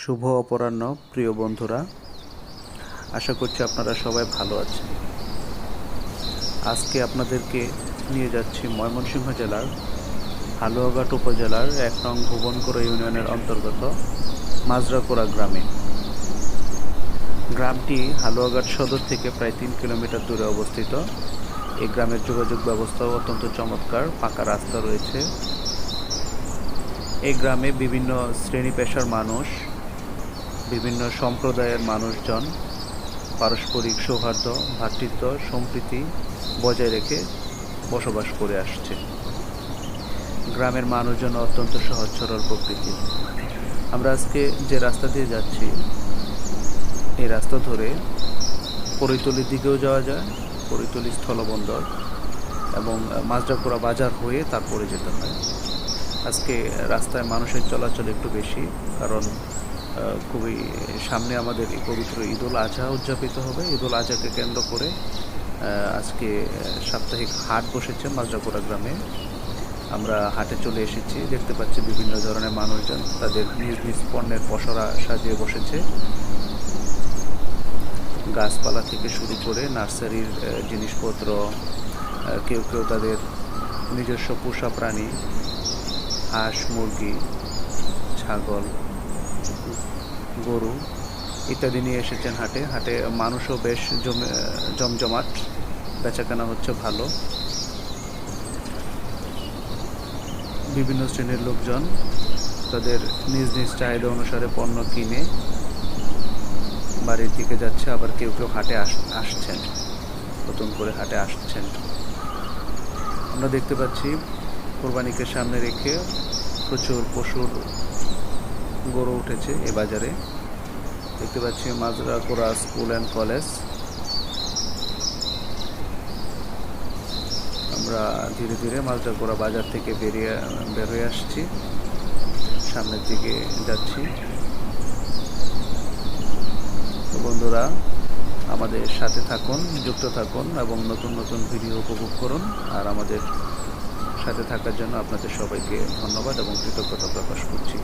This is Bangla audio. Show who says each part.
Speaker 1: শুভ অপরাহ্ন, প্রিয় বন্ধুরা। আশা করছি আপনারা সবাই ভালো আছেন। আজকে আপনাদেরকে নিয়ে যাচ্ছি ময়মনসিংহ জেলার হালুয়াঘাট উপজেলার এক নং ভুবনকোড়া ইউনিয়নের অন্তর্গত মাজরাকোড়া গ্রামে। গ্রামটি হালুয়াঘাট সদর থেকে প্রায় তিন কিলোমিটার দূরে অবস্থিত। এই গ্রামের যোগাযোগ ব্যবস্থাও অত্যন্ত চমৎকার পাকা রাস্তা রয়েছে। এই গ্রামে বিভিন্ন শ্রেণি পেশার মানুষ বিভিন্ন সম্প্রদায়ের মানুষজন পারস্পরিক সৌহার্দ্য ভ্রাতৃত্ব সম্প্রীতি বজায় রেখে বসবাস করে আসছে। গ্রামের মানুষজন অত্যন্ত সহজ সরল প্রকৃতি। আমরা আজকে যে রাস্তা দিয়ে যাচ্ছি, এই রাস্তা ধরে পরিতলির দিকেও যাওয়া যায় পরিতলি স্থলবন্দর এবং মাজরাপুরা বাজার হয়ে তারপরে যেতে হয়। আজকে রাস্তায় মানুষের চলাচল একটু বেশি, কারণ খুবই সামনে আমাদের এই পবিত্র ঈদুল আজহা উদযাপিত হবে। ঈদুল আজহাকে কেন্দ্র করে আজকে সাপ্তাহিক হাট বসেছে মাজরাপুরা গ্রামে। আমরা হাটে চলে এসেছি, দেখতে পাচ্ছি বিভিন্ন ধরনের মানুষজন তাদের নিজ নিজ পণ্যের পসরা সাজিয়ে বসেছে। গাছপালা থেকে শুরু করে নার্সারির জিনিসপত্র কেউ কেউ তাদের নিজস্ব পোষা প্রাণী, হাঁস, মুরগি, ছাগল গরু ইত্যাদি নিয়ে এসেছেন হাটে। হাটে মানুষও বেশ জমে, জমজমাট। বেচাকেনা হচ্ছে ভালো। বিভিন্ন শ্রেণির লোকজন তাদের নিজ নিজ চাহিদা অনুসারে পণ্য কিনে বাড়ির দিকে যাচ্ছে, আবার কেউ কেউ হাটে আস, আসছেন। নতুন করে হাটে আসছেন। আমরা দেখতে পাচ্ছি, কোরবানিকে সামনে রেখে প্রচুর পশুর গরু উঠেছে এ বাজারে। দেখতে পাচ্ছি মাজরা কোরা স্কুল অ্যান্ড কলেজ। আমরা ধীরে ধীরে মাজরাকোড়া বাজার থেকে বেরিয়ে, বেরোয় আসছি। সামনের দিকে যাচ্ছি। বন্ধুরা, আমাদের সাথে থাকুন, যুক্ত থাকুন এবং নতুন নতুন ভিডিও উপভোগ করুন। আর আমাদের সাথে থাকার জন্য আপনাদের সবাইকে ধন্যবাদ এবং কৃতজ্ঞতা প্রকাশ করছি।